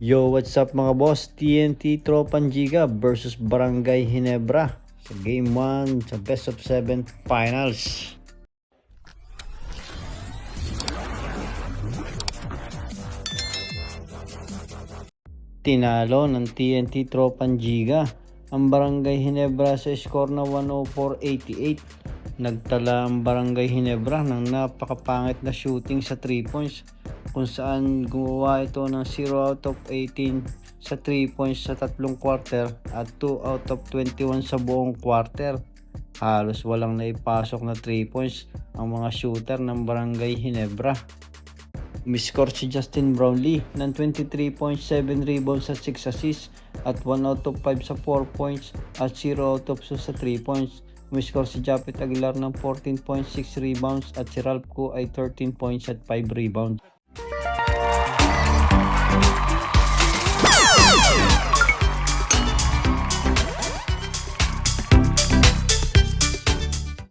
Yo, what's up mga boss? TNT Tropan Giga versus Barangay Hinebra sa Game 1 sa Best of 7 Finals. Tinalo ng TNT Tropan Giga ang Barangay Hinebra sa score na 104-88. Nagtala ang Barangay Hinebra ng napakapangit na shooting sa 3 points kung saan gumawa ito ng 0 out of 18 sa 3 points sa tatlong quarter at 2 out of 21 sa buong quarter. Halos walang naipasok na 3 points ang mga shooter ng Barangay Hinebra. Umiscore si Justin Brownlee ng 23.7 rebounds at 6 assists at 1 out of 5 sa 4 points at 0 out of 2 sa 3 points. Umiscore si Japet Aguilar ng 14.6 rebounds at si Ralph Ko ay 13 points at 5 rebounds.